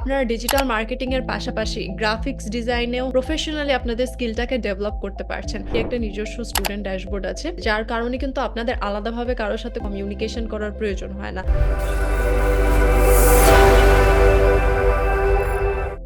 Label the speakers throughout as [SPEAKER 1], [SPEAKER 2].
[SPEAKER 1] আপনারা digital marketing এর পাশাপাশি গ্রাফিক্স ডিজাইনেও প্রফেশনালি আপনাদের স্কিলটাকে ডেভেলপ করতে পারছেন। একটা নিজস্ব স্টুডেন্ট ড্যাশবোর্ড আছে, যার কারণে কিন্তু আপনাদের আলাদাভাবে কারোর সাথে কমিউনিকেশন করার প্রয়োজন হয় না।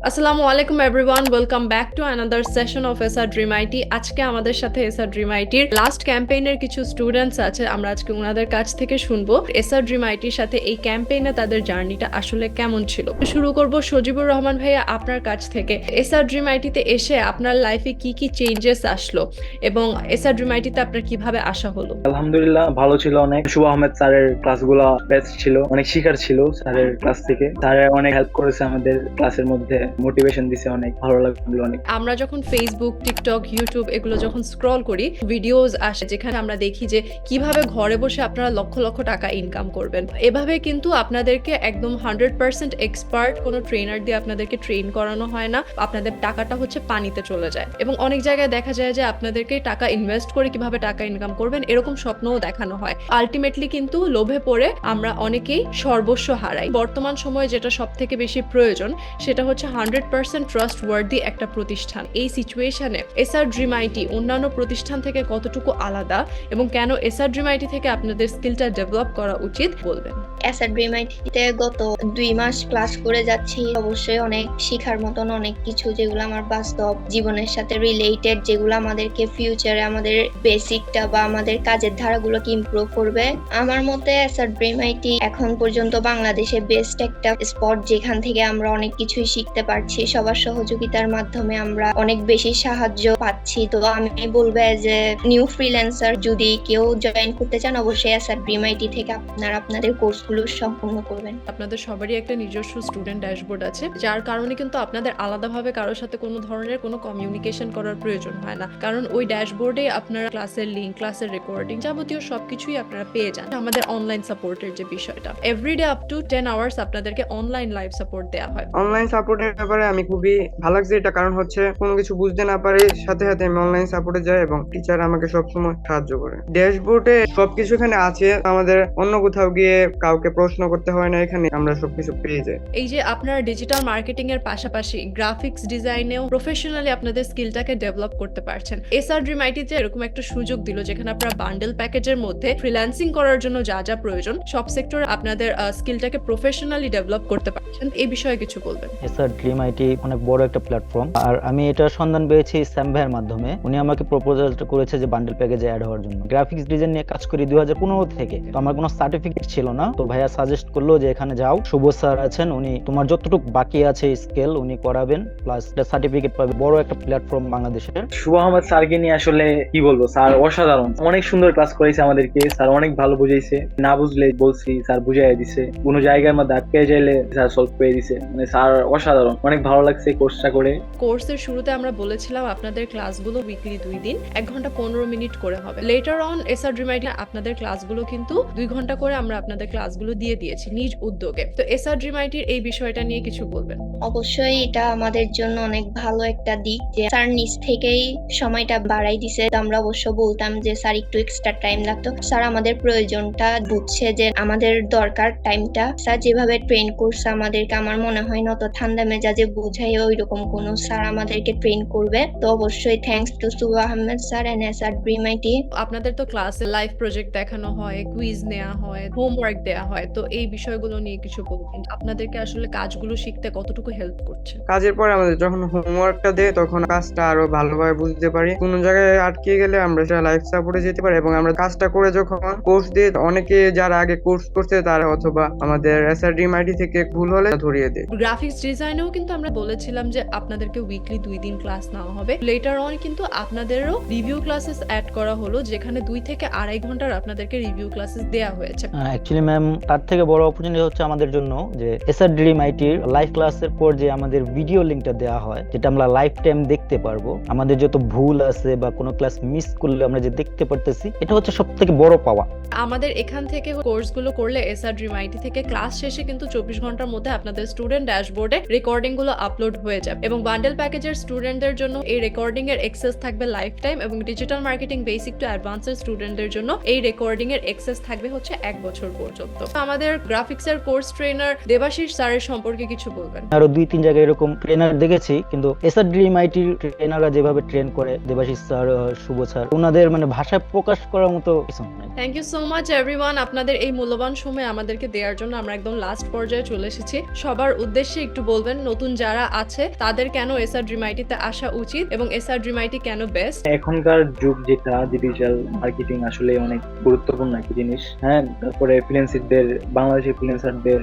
[SPEAKER 1] আসসালামু আলাইকুম everyone welcome back to another session of SR dream IT আজকে আমাদের সাথে এসআর ড্রিম আইটির লাস্ট ক্যাম্পেইনের কিছু স্টুডেন্টস আছে, আমরা আজকে ওনাদের কাছ থেকে শুনব এসআর ড্রিম আইটির সাথে এই ক্যাম্পেইনে তাদের জার্নিটা আসলে কেমন ছিল। শুরু করব সজিবুর রহমান ভাইয়া আপনার কাছ থেকে। এসআর ড্রিম আইটিতে এসে আপনার লাইফে কি কি চেঞ্জেস আসলো এবং এসআর ড্রিম আইটিতে আপনার কীভাবে আসা হলো?
[SPEAKER 2] আলহামদুলিল্লাহ, ভালো ছিল অনেক। শুভ আহমেদ স্যারের ক্লাসগুলো বেস্ট ছিল, অনেক শিকার ছিল স্যারের ক্লাস থেকে। স্যারে অনেক হেল্প করেছে আমাদের ক্লাসের মধ্যে। মোটিভেশন দিছে অনেক, ভালো লাগল অনেক।
[SPEAKER 1] আমরা যখন ফেসবুক টিকটক ইউটিউব এগুলো যখন স্ক্রল করি ভিডিওস আসে যেখানে আমরা দেখি যে কীভাবে ঘরে বসে আপনারা লক্ষ লক্ষ টাকা ইনকাম করবেন। এভাবে কিন্তু আপনাদেরকে একদম হান্ড্রেড পার্সেন্ট এক্সপার্ট কোনো ট্রেনার দিয়ে আপনাদেরকে ট্রেন করানো হয় না। আপনাদের টাকাটা হচ্ছে পানিতে চলে যায়। এবং অনেক জায়গায় দেখা যায় যে আপনাদেরকে টাকা ইনভেস্ট করে কীভাবে টাকা ইনকাম করবেন এরকম স্বপ্নও দেখানো হয়। আলটিমেটলি কিন্তু লোভে পড়ে আমরা অনেকেই সর্বস্ব হারাই। বর্তমান সময়ে যেটা সব থেকে বেশি প্রয়োজন সেটা হচ্ছে হান্ড্রেড পার্সেন্ট ট্রাস্ট ওয়ার্দি একটা প্রতিষ্ঠান। এই সিচুয়েশনে এসআর ড্রিম আইটি অন্যান্য প্রতিষ্ঠান থেকে কতটুকু আলাদা এবং কেন এসআর ড্রিম আইটি থেকে আপনাদের স্কিলটা ডেভেলপ করা উচিত বলবেন?
[SPEAKER 3] অ্যাসাড ড্রিম আইটিতে গত দুই মাস ক্লাস করে যাচ্ছি। অবশ্যই অনেক শিখার মতন অনেক কিছু যেগুলো আমার বাস্তব জীবনের সাথে রিলেটেড যেগুলো আমাদেরকে ফিউচারে আমাদের বেসিকটা বা আমাদের কাজের ধারাগুলোকে ইমপ্রুভ করবে। আমার মতে অ্যাসাড ড্রিম আইটি এখন পর্যন্ত বাংলাদেশে বেস্ট একটা স্পট যেখান থেকে আমরা অনেক কিছুই শিখতে পারছি সবার সহযোগিতার মাধ্যমে আমরা অনেক বেশি সাহায্য পাচ্ছি। তো আমি বলব যে নিউ ফ্রিল্যান্সার যদি কেউ জয়েন করতে চান অবশ্যই অ্যাসাড ড্রিম আইটি থেকে আপনারা আপনাদের কোর্সগুলো সম্পূর্ণ করবেন।
[SPEAKER 1] আপনাদের সবারই একটা নিজস্ব স্টুডেন্ট ড্যাশবোর্ড আছে যার কারণে কিন্তু আপনাদের আলাদাভাবে কারোর সাথে কোনো ধরনের কোনো কমিউনিকেশন করার প্রয়োজন হয় না। কারণ ওই ড্যাশবোর্ডে আপনারা ক্লাসের লিঙ্ক ক্লাসের রেকর্ডিং যাবতীয় সবকিছুই আপনারা পেয়ে যান। আমাদের অনলাইন সাপোর্টের যে বিষয়টা everyday up to ten hours আপনাদেরকে অনলাইন লাইভ সাপোর্ট দেওয়া হয়।
[SPEAKER 4] অনলাইন সাপোর্টের ব্যাপারে আমি খুবই ভালো লাগছে। এটা কারণ হচ্ছে কোনো কিছু বুঝতে না পারে সাথে সাথে আমি অনলাইন সাপোর্টে যাই এবং টিচার আমাকে সবসময় সাহায্য করে। ড্যাশবোর্ডে সবকিছু এখানে আছে। আমাদের অন্য কোথাও গিয়ে কাউকে প্রশ্ন করতে হয় না এখানে আমরা সবকিছু পেয়ে যাই।
[SPEAKER 1] এই যে আপনারা ডিজিটাল মার্কেটিং এর পাশাপাশি গ্রাফিক্স ডিজাইনেও প্রফেশনালি আপনাদের স্কিলটাকে ডেভেলপ করতে পারছেন। এসআর ড্রিম আইটিতে এরকম একটা সুযোগ দিল যেখানে আপনারা বান্ডেল প্যাকেজের মধ্যে ফ্রিল্যান্সিং করার জন্য যা যা প্রয়োজন সব সেক্টরে আপনাদের স্কিলটাকে প্রফেশনালি ডেভেলপ করতে পারছেন। এই বিষয়ে কিছু বলবেন।
[SPEAKER 5] এসআর ড্রিম আইটি অনেক বড় একটা প্ল্যাটফর্ম আর আমি এটা সন্ধান পেয়েছি স্যাম ভাইয়ের মাধ্যমে। উনি আমাকে প্রপোজালটা করেছে যে বান্ডেল প্যাকেজে অ্যাড হওয়ার জন্য। গ্রাফিক্স ডিজাইন নিয়ে কাজ করি দুই হাজার পনেরো থেকে। তো আমার কোনো সার্টিফিকেট ছিল না। তো ভাইয়া সাজেস্ট করল যে এখানে যাও। শুভ স্যার আছেন, উনি তোমার যতটুকু বাকি আছে স্কেল উনি করাবেন। প্লাস এটা সার্টিফিকেট পাবে বড় একটা প্ল্যাটফর্ম বাংলাদেশের।
[SPEAKER 2] শুভ আহমেদ স্যারকে নিয়ে আসলে কি বলব? স্যার অসাধারণ। অনেক সুন্দর ক্লাস করেছে আমাদেরকে। স্যার অনেক ভালো বুঝাইছে। না বুঝলে বলছি, স্যার বুঝাই দিছে। কোনো জায়গার মধ্যে আটকে যাইলে স্যার সলভ করে দিছে। মানে স্যার অসাধারণ। অনেক ভালো লাগছে কোর্সটা করে।
[SPEAKER 1] কোর্সের শুরুতে আমরা বলেছিলাম আপনাদের ক্লাসগুলো উইকলি দুই দিন এক ঘণ্টা পনেরো মিনিট করে হবে। লেটার অন এসআর ড্রিমাইটে আপনাদের ক্লাসগুলো কিন্তু দুই ঘণ্টা করে আমরা আপনাদের ক্লাসগুলো দিয়ে দিয়েছি নিজ উদ্যোগে। তো এসআর ড্রিমাইটির এই বিষয়টা নিয়ে কিছু বলবেন?
[SPEAKER 3] অবশ্যই এটা আমাদের জন্য অনেক ভালো একটা দিক যে স্যার নিজ থেকেই সময়টা বাড়াই দিছে। তো আমরা অবশ্য বলতাম যে স্যার একটু এক্সট্রা টাইম লাগতো। স্যার আমাদের প্রয়োজনটা বুঝছে যে আমাদের দরকার টাইমটা স্যার যেভাবে ট্রেন করছে আমাদেরকে আমার মনে হয় না তো ঠান্ডা মেজাজে বুঝাই ওই রকম কোনো স্যার আমাদেরকে ট্রেন করবে। তো অবশ্যই thanks to Suba Ahmed sir and S R dream IT
[SPEAKER 1] আপনাদের তো ক্লাসে লাইভ প্রজেক্ট দেখানো হয় কুইজ নেওয়া হয় হোমওয়ার্ক দেওয়া হয় তো এই বিষয়গুলো নিয়ে কিছু বলবেন। আপনাদেরকে আসলে কাজগুলো শিখতে কতটুকু হেল্প করছে?
[SPEAKER 4] কাজের পর আমাদের যখন হোমওয়ার্কটা দেয় তখন কাজটা আরও ভালোভাবে বুঝতে পারি। কোনো জায়গায় আটকে গেলে আমরা সেটা লাইফ সাপোর্টে যেতে পারি এবং আমরা কাজটা করে যখন কোর্স দিই অনেকে যারা আগে কোর্স করছে তারা অথবা আমাদের এসআরডি আইডি থেকে ভুল হলে ধরিয়ে দেয়।
[SPEAKER 1] গ্রাফিক্স ডিজাইনেও কিন্তু আমরা বলেছিলাম যে আপনাদেরকে উইকলি দুই দিন ক্লাস নেওয়া হবে। লেটার অন কিন্তু আপনাদেরও রিভিউ ক্লাসেস অ্যাড করা হলো যেখানে দুই থেকে আড়াই ঘণ্টার আপনাদেরকে রিভিউ ক্লাসেস দেওয়া হয়েছে।
[SPEAKER 5] অ্যাকচুয়ালি ম্যাম তার থেকে বড় অপরচুনিটি হচ্ছে আমাদের জন্য যে এসআর ড্রিম আইটির লাইভ ক্লাসের পর যে আমাদের ভিডিও লিঙ্কটা দেওয়া হয় যেটা আমরা লাইফ টাইম দেখতে পারব। আমাদের যত ভুল আছে বা কোনো ক্লাস মিস করলে আমরা যে দেখতে পারতেছি এটা হচ্ছে সব থেকে বড় পাওয়া।
[SPEAKER 1] আমাদের এখান থেকে কোর্সগুলো করলে এসআর ড্রিম আইটি থেকে ক্লাস শেষে কিন্তু চব্বিশ ঘণ্টার মধ্যে আপনাদের স্টুডেন্ট ড্যাশবোর্ডে রেকর্ড রেকর্ডিংগুলো আপলোড হয়ে যাবে এবং বান্ডেল প্যাকেজের স্টুডেন্টদের জন্য এই রেকর্ডিং এর এক্সেস থাকবে লাইফ টাইম এবং ডিজিটাল মার্কেটিং বেসিক টু অ্যাডভান্সের স্টুডেন্টদের জন্য এই রেকর্ডিং এর এক্সেস থাকবে হচ্ছে এক বছর পর্যন্ত। আমাদের গ্রাফিক্স এর কোর্স ট্রেনার দেবাশিস স্যারের সম্পর্কে কিছু বলবেন।
[SPEAKER 5] আরও দুই তিন জায়গায় এরকম ট্রেনার দেখেছি কিন্তু এসআর ড্রিম আইটির ট্রেনাররা যেভাবে ট্রেন করে দেবাশিস স্যার শুভ স্যার ওনাদের মানে ভাষায় প্রকাশ করার মতো কিছু নাই।
[SPEAKER 1] Thank you so much everyone আপনাদের এই মূল্যবান সময় আমাদেরকে দেওয়ার জন্য আমরা একদম লাস্ট পর্যায়ে চলে এসেছি। সবার উদ্দেশ্যে একটু বলবেন নতুন যারা আছে, তাদের কেন এসআর ড্রিমাইটিতে আসা উচিত এবং এসআর ড্রিমাইটি কেন বেস্ট
[SPEAKER 2] এখনকার যুগ যেটা ডিজিটাল মার্কেটিং আসলে অনেক গুরুত্বপূর্ণ একটা জিনিস। হ্যাঁ তারপরে ফ্রিল্যান্সারদের বাংলাদেশের ফ্রিল্যান্সারদের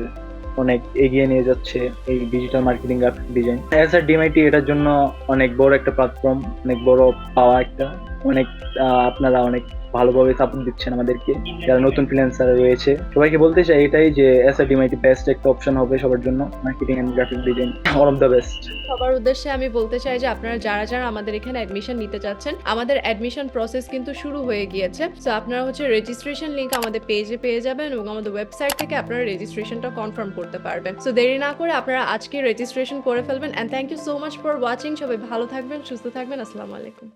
[SPEAKER 2] অনেক এগিয়ে নিয়ে যাচ্ছে এই digital marketing graphic design S R DMIT এটার জন্য অনেক বড় একটা প্ল্যাটফর্ম অনেক বড় পাওয়া একটা। অনেক আপনারা অনেক ভালোভাবে সাপোর্ট দিচ্ছেন আমাদেরকে। যারা নতুন ফ্রিল্যান্সার রয়েছে, সবাইকে বলতে চাই এটাই যে এস আর ডিএমআইটি বেস্ট একটা অপশন হবে সবার জন্য marketing and graphic design all of the best
[SPEAKER 1] সবার উদ্দেশ্যে আমি বলতে চাই যে আপনারা যারা যারা আমাদের এখানে অ্যাডমিশন নিতে চাচ্ছেন, আমাদের অ্যাডমিশন প্রসেস কিন্তু শুরু হয়ে গিয়েছে। তো আপনারা হচ্ছে রেজিস্ট্রেশন লিংক আমাদের পেজে পেয়ে যাবেন এবং আমাদের ওয়েবসাইট থেকে আপনারা রেজিস্ট্রেশনটা কনফার্ম করতে পারবেন। সো দেরি না করে আপনারা আজকে রেজিস্ট্রেশন করে ফেলবেন। And thank you so much for watching সবাই ভালো থাকবেন, সুস্থ থাকবেন। আসসালামু আলাইকুম।